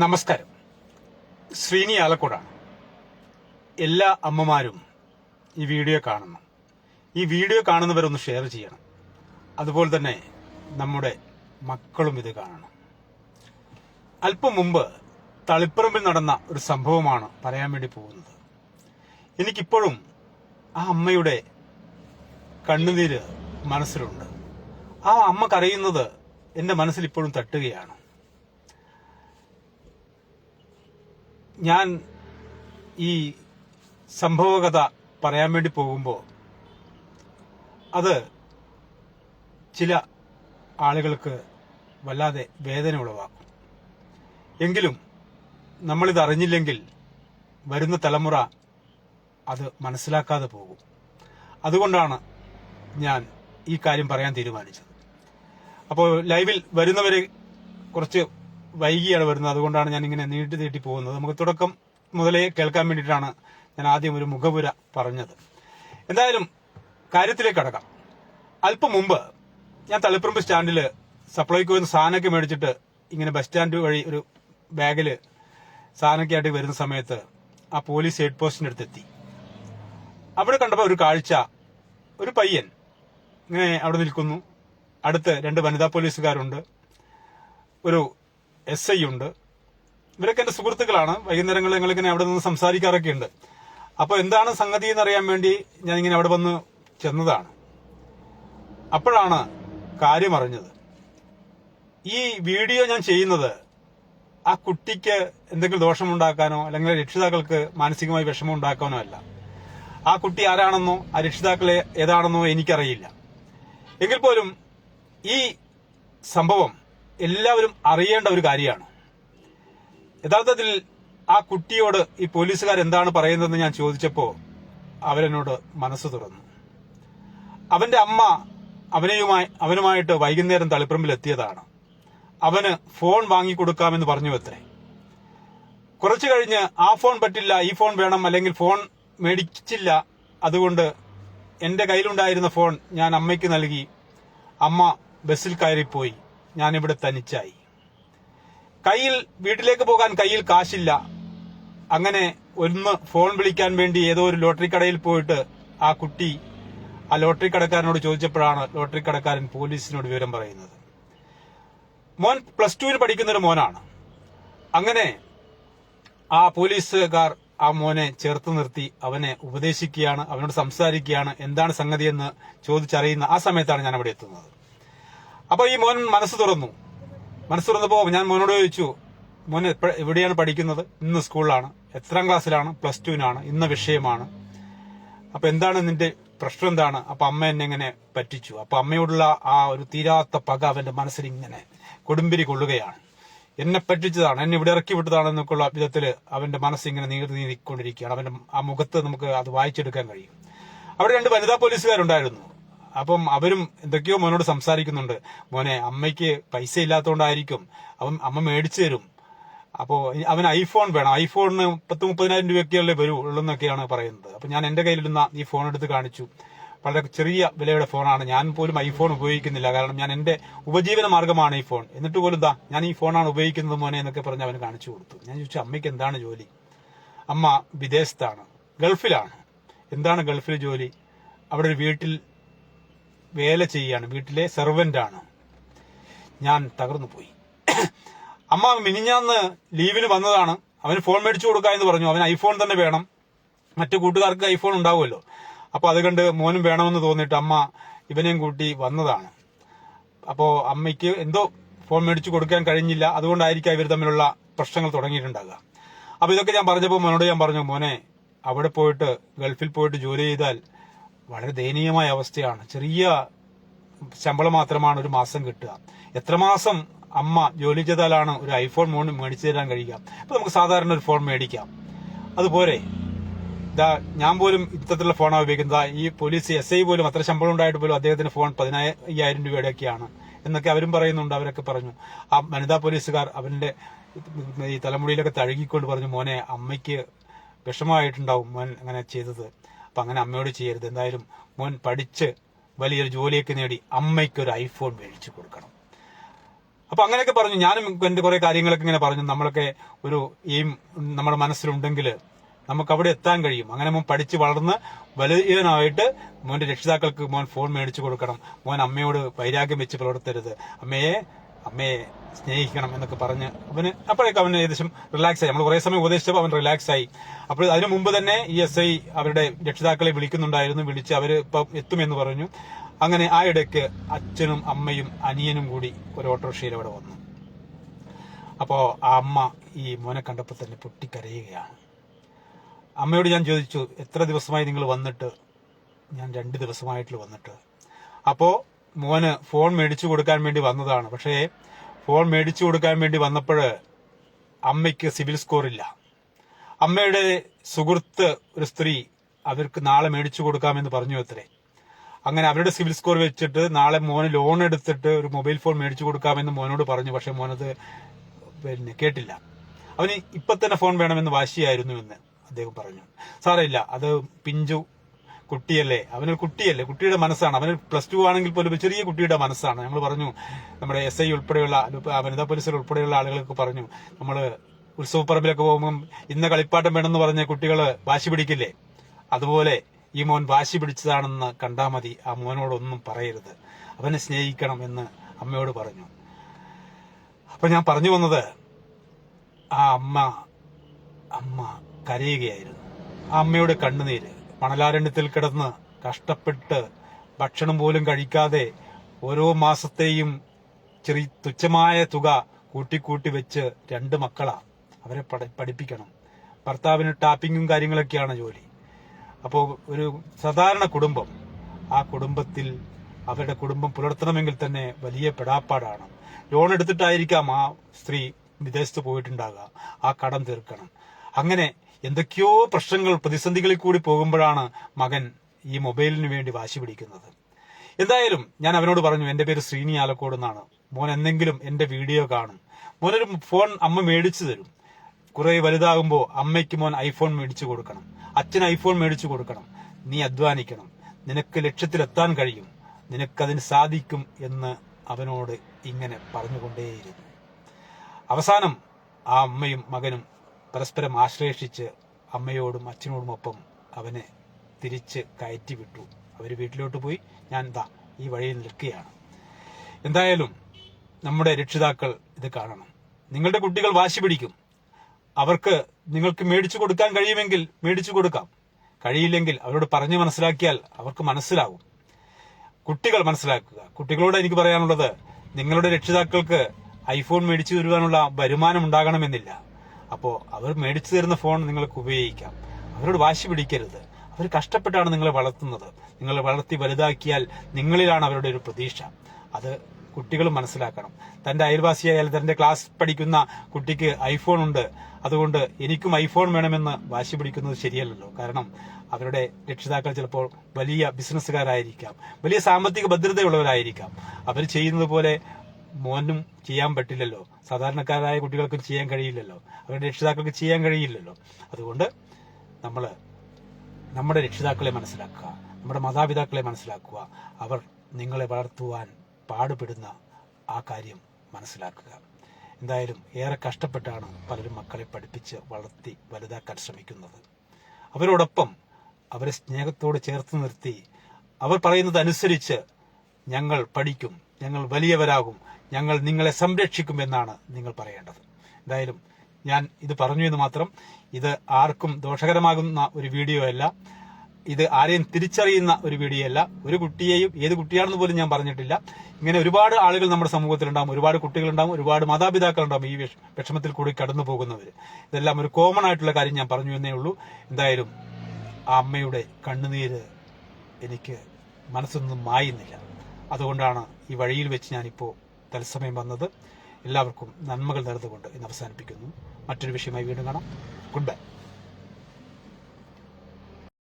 നമസ്കാരം. ശ്രീനി ആലക്കോടാണ് എല്ലാ അമ്മമാരും ഈ വീഡിയോ കാണുന്നു. ഈ വീഡിയോ കാണുന്നവരൊന്ന് ഷെയർ ചെയ്യണം. അതുപോലെ തന്നെ നമ്മുടെ മക്കളും ഇത് കാണണം. അല്പം മുമ്പ് തളിപ്പറമ്പിൽ നടന്ന ഒരു സംഭവമാണ് പറയാൻ വേണ്ടി പോകുന്നത്. എനിക്കിപ്പോഴും ആ അമ്മയുടെ കണ്ണുനീര് മനസ്സിലുണ്ട്. ആ അമ്മ കരയുന്നത് എന്റെ മനസ്സിൽ ഇപ്പോഴും തട്ടുകയാണ്. ഞാൻ ഈ സംഭവകഥ പറയാൻ വേണ്ടി പോകുമ്പോൾ അത് ചില ആളുകൾക്ക് വല്ലാതെ വേദന ഉളവാക്കും. എങ്കിലും നമ്മളിത് അറിഞ്ഞില്ലെങ്കിൽ വരുന്ന തലമുറ അത് മനസ്സിലാക്കാതെ പോകും. അതുകൊണ്ടാണ് ഞാൻ ഈ കാര്യം പറയാൻ തീരുമാനിച്ചത്. അപ്പോൾ ലൈവിൽ വരുന്നവരെ കുറച്ച് വൈകിയാണ് വരുന്നത്. അതുകൊണ്ടാണ് ഞാൻ ഇങ്ങനെ നീട്ടി നീട്ടി പോകുന്നത്. നമുക്ക് തുടക്കം മുതലേ കേൾക്കാൻ വേണ്ടിയിട്ടാണ് ഞാൻ ആദ്യം ഒരു മുഖപുര പറഞ്ഞത്. എന്തായാലും കാര്യത്തിലേക്ക് കടക്കാം. അല്പം മുമ്പ് ഞാൻ തളിപ്പറമ്പ് സ്റ്റാൻഡിൽ സപ്ലൈക്കോ നിന്ന് സാധനമൊക്കെ മേടിച്ചിട്ട് ഇങ്ങനെ ബസ് സ്റ്റാൻഡ് വഴി ഒരു ബാഗിൽ സാധനമൊക്കെ ആയിട്ട് വരുന്ന സമയത്ത് ആ പോലീസ് ഹെഡ് പോസ്റ്റിന്റെ അടുത്തെത്തി. അവിടെ കണ്ടപ്പോൾ ഒരു കാഴ്ച. ഒരു പയ്യൻ ഇങ്ങനെ അവിടെ നിൽക്കുന്നു. അടുത്ത് രണ്ട് വനിതാ പോലീസുകാരുണ്ട്. ഒരു എസ് ഐ ഉണ്ട്. ഇവരൊക്കെ എന്റെ സുഹൃത്തുക്കളാണ്. വൈകുന്നേരങ്ങളിൽ ഞങ്ങളിങ്ങനെ അവിടെ നിന്ന് സംസാരിക്കാറൊക്കെ ഉണ്ട് അപ്പോൾ എന്താണ് സംഗതി എന്നറിയാൻ വേണ്ടി ഞാൻ ഇങ്ങനെ അവിടെ വന്ന് ചെന്നതാണ്. അപ്പോഴാണ് കാര്യം അറിഞ്ഞത്. ഈ വീഡിയോ ഞാൻ ചെയ്യുന്നത് ആ കുട്ടിക്ക് എന്തെങ്കിലും ദോഷമുണ്ടാക്കാനോ അല്ലെങ്കിൽ രക്ഷിതാക്കൾക്ക് മാനസികമായി വിഷമം ഉണ്ടാക്കാനോ അല്ല. ആ കുട്ടി ആരാണെന്നോ ആ രക്ഷിതാക്കളെ ഏതാണെന്നോ എനിക്കറിയില്ല. എങ്കിൽ പോലും ഈ സംഭവം എല്ലാവരും അറിയേണ്ട ഒരു കാര്യമാണ്. യഥാർത്ഥത്തിൽ ആ കുട്ടിയോട് ഈ പോലീസുകാർ എന്താണ് പറയുന്നതെന്ന് ഞാൻ ചോദിച്ചപ്പോൾ അവരെന്നോട് മനസ്സ് തുറന്നു. അവന്റെ അമ്മ അവനെയുമായി അവനുമായിട്ട് വൈകുന്നേരം തളിപ്പറമ്പിൽ എത്തിയതാണ് അവന് ഫോൺ വാങ്ങിക്കൊടുക്കാമെന്ന് പറഞ്ഞു അത്രേ കുറച്ചു കഴിഞ്ഞ് ആ ഫോൺ പറ്റില്ല ഈ ഫോൺ വേണം അല്ലെങ്കിൽ ഫോൺ മേടിച്ചില്ല. അതുകൊണ്ട് എന്റെ കയ്യിലുണ്ടായിരുന്ന ഫോൺ ഞാൻ അമ്മയ്ക്ക് നൽകി. അമ്മ ബസ്സിൽ കയറിപ്പോയി. ഞാനിവിടെ തനിച്ചായി. കയ്യിൽ വീട്ടിലേക്ക് പോകാൻ കയ്യിൽ കാശില്ല. അങ്ങനെ ഒന്ന് ഫോൺ വിളിക്കാൻ വേണ്ടി ഏതോ ഒരു ലോട്ടറി കടയിൽ പോയിട്ട് ആ കുട്ടി ആ ലോട്ടറി കടക്കാരനോട് ചോദിച്ചപ്പോഴാണ് ലോട്ടറി കടക്കാരൻ പോലീസിനോട് വിവരം പറയുന്നത്. മോൻ പ്ലസ് ടുവിന് പഠിക്കുന്നൊരു മോനാണ്. അങ്ങനെ ആ പോലീസുകാർ ആ മോനെ ചേർത്ത് നിർത്തി അവനെ ഉപദേശിക്കുകയാണ് അവനോട് സംസാരിക്കുകയാണ് എന്താണ് സംഗതിയെന്ന് ചോദിച്ചറിയുന്ന ആ സമയത്താണ് ഞാൻ അവിടെ എത്തുന്നത്. അപ്പൊ ഈ മോൻ മനസ്സ് തുറന്നു. മനസ്സ് തുറന്നപ്പോ ഞാൻ മോനോട് ചോദിച്ചു മോൻ എവിടെയാണ് പഠിക്കുന്നത്? ഇന്ന് സ്കൂളിലാണ്. എത്രാം ക്ലാസ്സിലാണ്? പ്ലസ് ടുവിനാണ്. ഇന്ന വിഷയമാണ്. അപ്പൊ എന്താണ് നിന്റെ പ്രശ്നം എന്താണ്? അപ്പൊ അമ്മ എന്നെ ഇങ്ങനെ പറ്റിച്ചു. അപ്പൊ അമ്മയോടുള്ള ആ ഒരു തീരാത്ത പക അവന്റെ മനസ്സിൽ ഇങ്ങനെ കൊടുമ്പിരി കൊള്ളുകയാണ്. എന്നെ പറ്റിച്ചതാണ്. എന്നെ ഇവിടെ ഇറക്കി വിട്ടതാണ് എന്നൊക്കെയുള്ള വിധത്തിൽ അവന്റെ മനസ്സ് ഇങ്ങനെ നീറി നീതിക്കൊണ്ടിരിക്കുകയാണ് അവന്റെ ആ മുഖത്ത് നമുക്ക് അത് വായിച്ചെടുക്കാൻ കഴിയും. അവിടെ രണ്ട് വനിതാ പോലീസുകാരുണ്ടായിരുന്നു. അപ്പം അവരും എന്തൊക്കെയോ മോനോട് സംസാരിക്കുന്നുണ്ട്. മോനെ അമ്മയ്ക്ക് പൈസ ഇല്ലാത്തതുകൊണ്ടായിരിക്കും അവൻ അമ്മ മേടിച്ചു തരും. അപ്പോ അവൻ ഐഫോൺ വേണം. ഐഫോണിന് പത്ത് മുപ്പതിനായിരം രൂപയൊക്കെയല്ലേ വരൂ ഉള്ളെന്നൊക്കെയാണ് പറയുന്നത്. അപ്പൊ ഞാൻ എന്റെ കയ്യിലിരുന്ന ഈ ഫോൺ എടുത്ത് കാണിച്ചു. വളരെ ചെറിയ വിലയുടെ ഫോണാണ്. ഞാൻ പോലും ഐഫോൺ ഉപയോഗിക്കുന്നില്ല. കാരണം ഞാൻ എന്റെ ഉപജീവന മാർഗമാണ് ഈ ഫോൺ. എന്നിട്ട് പോലും ദാ ഞാൻ ഈ ഫോണാണ് ഉപയോഗിക്കുന്നത് മോനെ എന്നൊക്കെ പറഞ്ഞ് അവന് കാണിച്ചു കൊടുത്തു. ഞാൻ ചോദിച്ചു അമ്മയ്ക്ക് എന്താണ് ജോലി? അമ്മ വിദേശത്താണ്. ഗൾഫിലാണ്. എന്താണ് ഗൾഫിൽ ജോലി? അവിടെ ഒരു വീട്ടിൽ വേല ചെയ്യാണ്. വീട്ടിലെ സെർവന്റാണ് ഞാൻ തകർന്നു പോയി. അമ്മ മിനിഞ്ഞാന്ന് ലീവിന് വന്നതാണ്. അവന് ഫോൺ മേടിച്ചു കൊടുക്കുക എന്ന് പറഞ്ഞു. അവന് ഐഫോൺ തന്നെ വേണം. മറ്റു കൂട്ടുകാർക്ക് ഐഫോൺ ഉണ്ടാവുമല്ലോ. അപ്പോൾ അത് കണ്ട് മോനും വേണമെന്ന് തോന്നിയിട്ട് അമ്മ ഇവനെയും കൂട്ടി വന്നതാണ്. അപ്പോൾ അമ്മയ്ക്ക് എന്തോ ഫോൺ മേടിച്ചു കൊടുക്കാൻ കഴിഞ്ഞില്ല. അതുകൊണ്ടായിരിക്കാം ഇവർ തമ്മിലുള്ള പ്രശ്നങ്ങൾ തുടങ്ങിയിട്ടുണ്ടാകുക അപ്പോൾ ഇതൊക്കെ ഞാൻ പറഞ്ഞപ്പോൾ മോനോട് ഞാൻ പറഞ്ഞു മോനെ അവിടെ പോയിട്ട് ഗൾഫിൽ പോയിട്ട് ജോലി ചെയ്താൽ വളരെ ദയനീയമായ അവസ്ഥയാണ്. ചെറിയ ശമ്പളം മാത്രമാണ് ഒരു മാസം കിട്ടുക. എത്ര മാസം അമ്മ ജോലി ചെയ്താലാണ് ഒരു ഐഫോൺ ഫോൺ മേടിച്ചു തരാൻ കഴിയുക? അപ്പൊ നമുക്ക് സാധാരണ ഒരു ഫോൺ മേടിക്കാം. അതുപോലെ ഇതാ ഞാൻ പോലും ഇത്തരത്തിലുള്ള ഫോണാണ് ഉപയോഗിക്കുന്നത്. ഈ പോലീസ് എസ് ഐ പോലും അത്ര ശമ്പളം ഉണ്ടായിട്ട് പോലും അദ്ദേഹത്തിന് ഫോൺ പതിനായിരം രൂപയുടെയൊക്കെയാണ് എന്നൊക്കെ അവരും പറയുന്നുണ്ട് അവരൊക്കെ പറഞ്ഞു. ആ വനിതാ പോലീസുകാർ അവന്റെ ഈ തലമുടിയിലൊക്കെ തഴുകിക്കൊണ്ട് പറഞ്ഞു മോനെ അമ്മയ്ക്ക് വിഷമമായിട്ടുണ്ടാവും മോൻ അങ്ങനെ ചെയ്തത്. അപ്പൊ അങ്ങനെ അമ്മയോട് ചെയ്യരുത്. എന്തായാലും മോൻ പഠിച്ച് വലിയൊരു ജോലിയൊക്കെ നേടി അമ്മയ്ക്ക് ഒരു ഐഫോൺ മേടിച്ചു കൊടുക്കണം. അപ്പൊ അങ്ങനെയൊക്കെ പറഞ്ഞു. ഞാനും എന്റെ കുറെ കാര്യങ്ങളൊക്കെ ഇങ്ങനെ പറഞ്ഞു. നമ്മളൊക്കെ ഒരു എയിം നമ്മുടെ മനസ്സിലുണ്ടെങ്കിൽ നമുക്ക് അവിടെ എത്താൻ കഴിയും. അങ്ങനെ മോൻ പഠിച്ച് വളർന്ന് വലിയവനായിട്ട് മോന്റെ രക്ഷിതാക്കൾക്ക് മോൻ ഫോൺ മേടിച്ചു കൊടുക്കണം. മോൻ അമ്മയോട് വൈരാഗ്യം വെച്ച് പുലർത്തരുത്. അമ്മയെ അമ്മയെ സ്നേഹിക്കണം എന്നൊക്കെ പറഞ്ഞ് അവന് അപ്പോഴേക്കും അവന് ഏകദേശം റിലാക്സ് ആയി. നമ്മൾ കുറേ സമയം ഉപദേശിച്ചപ്പോൾ അവൻ റിലാക്സ് ആയി. അപ്പോൾ അതിനു മുമ്പ് തന്നെ ഈ എസ് ഐ അവരുടെ രക്ഷിതാക്കളെ വിളിക്കുന്നുണ്ടായിരുന്നു. വിളിച്ച് അവർ ഇപ്പം എത്തുമെന്ന് പറഞ്ഞു. അങ്ങനെ ആ ഇടയ്ക്ക് അച്ഛനും അമ്മയും അനിയനും കൂടി ഒരു ഓട്ടോറിക്ഷയിൽ അവിടെ വന്നു. അപ്പോൾ ആ അമ്മ ഈ മോനെ കണ്ടപ്പോൾ തന്നെ പൊട്ടിക്കരയുകയാണ്. അമ്മയോട് ഞാൻ ചോദിച്ചു എത്ര ദിവസമായി നിങ്ങൾ വന്നിട്ട്? ഞാൻ രണ്ട് ദിവസമായിട്ട് വന്നിട്ട്. അപ്പോ മോന് ഫോൺ മേടിച്ചു കൊടുക്കാൻ വേണ്ടി വന്നതാണ്. പക്ഷേ ഫോൺ മേടിച്ചു കൊടുക്കാൻ വേണ്ടി വന്നപ്പോൾ അമ്മയ്ക്ക് സിവിൽ സ്കോർ ഇല്ല അമ്മയുടെ സുഹൃത്ത് ഒരു സ്ത്രീ അവർക്ക് നാളെ മേടിച്ചു കൊടുക്കാമെന്ന് പറഞ്ഞു അത്രേ. അങ്ങനെ അവരുടെ സിവിൽ സ്കോർ വെച്ചിട്ട് നാളെ മോന് ലോൺ എടുത്തിട്ട് ഒരു മൊബൈൽ ഫോൺ മേടിച്ചു കൊടുക്കാമെന്ന് മോനോട് പറഞ്ഞു. പക്ഷെ മോനത് പിന്നെ കേട്ടില്ല. അവന് ഇപ്പൊ തന്നെ ഫോൺ വേണമെന്ന് വാശിയായിരുന്നു എന്ന് അദ്ദേഹം പറഞ്ഞു. സാറേ ഇല്ല അത് പിഞ്ചു കുട്ടിയല്ലേ? അവനൊരു കുട്ടിയല്ലേ? കുട്ടിയുടെ മനസ്സാണ്. അവന് പ്ലസ് ടു ആണെങ്കിൽ പോലും ചെറിയ കുട്ടിയുടെ മനസ്സാണ്. ഞങ്ങൾ പറഞ്ഞു നമ്മുടെ എസ് ഐ ഉൾപ്പെടെയുള്ള വനിതാ പോലീസിൽ ഉൾപ്പെടെയുള്ള ആളുകൾക്ക് പറഞ്ഞു നമ്മൾ ഉത്സവപ്പറമ്പിലൊക്കെ പോകുമ്പം ഇന്ന കളിപ്പാട്ടം വേണമെന്ന് പറഞ്ഞ കുട്ടികൾ വാശി പിടിക്കില്ലേ? അതുപോലെ ഈ മോൻ വാശി പിടിച്ചതാണെന്ന് കണ്ടാൽ മതി. ആ മോനോടൊന്നും പറയരുത്. അവനെ സ്നേഹിക്കണം എന്ന് അമ്മയോട് പറഞ്ഞു. അപ്പൊ ഞാൻ പറഞ്ഞു വന്നത് ആ അമ്മ അമ്മ കരയുകയായിരുന്നു. ആ അമ്മയുടെ കണ്ണുനീര് മണലാരണ്യത്തിൽ കിടന്ന് കഷ്ടപ്പെട്ട് ഭക്ഷണം പോലും കഴിക്കാതെ ഓരോ മാസത്തെയും ചെറിയ തുച്ഛമായ തുക കൂട്ടിക്കൂട്ടി വെച്ച് രണ്ട് മക്കളാ. അവരെ പഠിപ്പിക്കണം. ഭർത്താവിന് ടാപ്പിങ്ങും കാര്യങ്ങളൊക്കെയാണ് ജോലി. അപ്പോൾ ഒരു സാധാരണ കുടുംബം ആ കുടുംബത്തിൽ അവരുടെ കുടുംബം പുലർത്തണമെങ്കിൽ തന്നെ വലിയ പെടാപ്പാടാണ്. ലോൺ എടുത്തിട്ടായിരിക്കാം ആ സ്ത്രീ വിദേശത്ത് പോയിട്ടുണ്ടാകുക ആ കടം തീർക്കണം. അങ്ങനെ എന്തൊക്കെയോ പ്രശ്നങ്ങൾ പ്രതിസന്ധികളിൽ കൂടി പോകുമ്പോഴാണ് മകൻ ഈ മൊബൈലിന് വേണ്ടി വാശി പിടിക്കുന്നത്. എന്തായാലും ഞാൻ അവനോട് പറഞ്ഞു എന്റെ പേര് ശ്രീനി ആലക്കോട് എന്നാണ്. മോൻ എന്തെങ്കിലും എന്റെ വീഡിയോ കാണും. മോനൊരു ഫോൺ അമ്മ മേടിച്ചു തരും. കുറെ വലുതാകുമ്പോൾ അമ്മയ്ക്ക് മോൻ ഐഫോൺ മേടിച്ചു കൊടുക്കണം. അച്ഛൻ ഐഫോൺ മേടിച്ചു കൊടുക്കണം. നീ അധ്വാനിക്കണം. നിനക്ക് ലക്ഷ്യത്തിലെത്താൻ കഴിയും. നിനക്കതിന് സാധിക്കും എന്ന് അവനോട് ഇങ്ങനെ പറഞ്ഞുകൊണ്ടേയിരുന്നു. അവസാനം ആ അമ്മയും മകനും പരസ്പരം ആശ്ലേഷിച്ച് അമ്മയോടും അച്ഛനോടുമൊപ്പം അവനെ തിരിച്ച് കയറ്റി വിട്ടു. അവർ വീട്ടിലോട്ട് പോയി. ഞാൻ ദാ ഈ വഴിയിൽ നിൽക്കുകയാണ്. എന്തായാലും നമ്മുടെ രക്ഷിതാക്കൾ ഇത് കാണണം. നിങ്ങളുടെ കുട്ടികൾ വാശി പിടിക്കും. അവർക്ക് നിങ്ങൾക്ക് മേടിച്ചു കൊടുക്കാൻ കഴിയുമെങ്കിൽ മേടിച്ചു കൊടുക്കാം. കഴിയില്ലെങ്കിൽ അവരോട് പറഞ്ഞു മനസ്സിലാക്കിയാൽ അവർക്ക് മനസ്സിലാവും. കുട്ടികൾ മനസ്സിലാക്കുക. കുട്ടികളോട് എനിക്ക് പറയാനുള്ളത് നിങ്ങളുടെ രക്ഷിതാക്കൾക്ക് ഐഫോൺ മേടിച്ചു തരുവാനുള്ള വരുമാനം ഉണ്ടാകണമെന്നില്ല. അപ്പോ അവർ മേടിച്ചു തരുന്ന ഫോൺ നിങ്ങൾക്ക് ഉപയോഗിക്കാം. അവരോട് വാശി പിടിക്കരുത്. അവർ കഷ്ടപ്പെട്ടാണ് നിങ്ങളെ വളർത്തുന്നത്. നിങ്ങളെ വളർത്തി വലുതാക്കിയാൽ നിങ്ങളിലാണ് അവരുടെ ഒരു പ്രതീക്ഷ. അത് കുട്ടികൾ മനസ്സിലാക്കണം. തന്റെ അയൽവാസിയായാൽ തന്റെ ക്ലാസ് പഠിക്കുന്ന കുട്ടിക്ക് ഐഫോൺ ഉണ്ട്. അതുകൊണ്ട് എനിക്കും ഐഫോൺ വേണമെന്ന് വാശി പിടിക്കുന്നത് ശരിയല്ലല്ലോ. കാരണം അവരുടെ രക്ഷിതാക്കൾ ചിലപ്പോൾ വലിയ ബിസിനസ്സുകാരായിരിക്കാം. വലിയ സാമ്പത്തിക ഭദ്രതയുള്ളവരായിരിക്കാം. അവർ ചെയ്യുന്നത് പോലെ മോനും ചെയ്യാൻ പറ്റില്ലല്ലോ. സാധാരണക്കാരായ കുട്ടികൾക്കും ചെയ്യാൻ കഴിയില്ലല്ലോ. അവരുടെ രക്ഷിതാക്കൾക്ക് ചെയ്യാൻ കഴിയില്ലല്ലോ. അതുകൊണ്ട് നമ്മൾ നമ്മുടെ രക്ഷിതാക്കളെ മനസ്സിലാക്കുക നമ്മുടെ മാതാപിതാക്കളെ മനസ്സിലാക്കുക. അവർ നിങ്ങളെ വളർത്തുവാൻ പാടുപെടുന്ന ആ കാര്യം മനസ്സിലാക്കുക. എന്തായാലും ഏറെ കഷ്ടപ്പെട്ടാണ് പലരും മക്കളെ പഠിപ്പിച്ച് വളർത്തി വലുതാക്കാൻ ശ്രമിക്കുന്നത്. അവരോടൊപ്പം അവരെ സ്നേഹത്തോട് ചേർത്ത് നിർത്തി അവർ പറയുന്നത് അനുസരിച്ച് ഞങ്ങൾ പഠിക്കും. ഞങ്ങൾ വലിയവരാകും. ഞങ്ങൾ നിങ്ങളെ സംരക്ഷിക്കുമെന്നാണ് നിങ്ങൾ പറയേണ്ടത്. എന്തായാലും ഞാൻ ഇത് പറഞ്ഞു എന്ന് മാത്രം ഇത് ആർക്കും ദോഷകരമാകുന്ന ഒരു വീഡിയോ അല്ല. ഇത് ആരെയും തിരിച്ചറിയുന്ന ഒരു വീഡിയോ അല്ല. ഒരു കുട്ടിയെയും ഏത് കുട്ടിയാണെന്ന് പോലും ഞാൻ പറഞ്ഞിട്ടില്ല. ഇങ്ങനെ ഒരുപാട് ആളുകൾ നമ്മുടെ സമൂഹത്തിലുണ്ടാകും ഒരുപാട് കുട്ടികളുണ്ടാകും ഒരുപാട് മാതാപിതാക്കളുണ്ടാകും ഈ വിഷ- വിഷമത്തിൽ കൂടി കടന്നു പോകുന്നവർ ഇതെല്ലാം ഒരു കോമൺ ആയിട്ടുള്ള കാര്യം ഞാൻ പറഞ്ഞു എന്നേ ഉള്ളൂ. എന്തായാലും ആ അമ്മയുടെ കണ്ണുനീര് എനിക്ക് മനസ്സൊന്നും മായുന്നില്ല. അതുകൊണ്ടാണ് ഈ വഴിയിൽ വെച്ച് ഞാനിപ്പോൾ തത്സമയം വന്നത്. എല്ലാവർക്കും നന്മകൾ നേർന്നുകൊണ്ട് ഇന്ന് അവസാനിപ്പിക്കുന്നു. മറ്റൊരു വിഷയമായി വീണ്ടും കാണാം. Good bye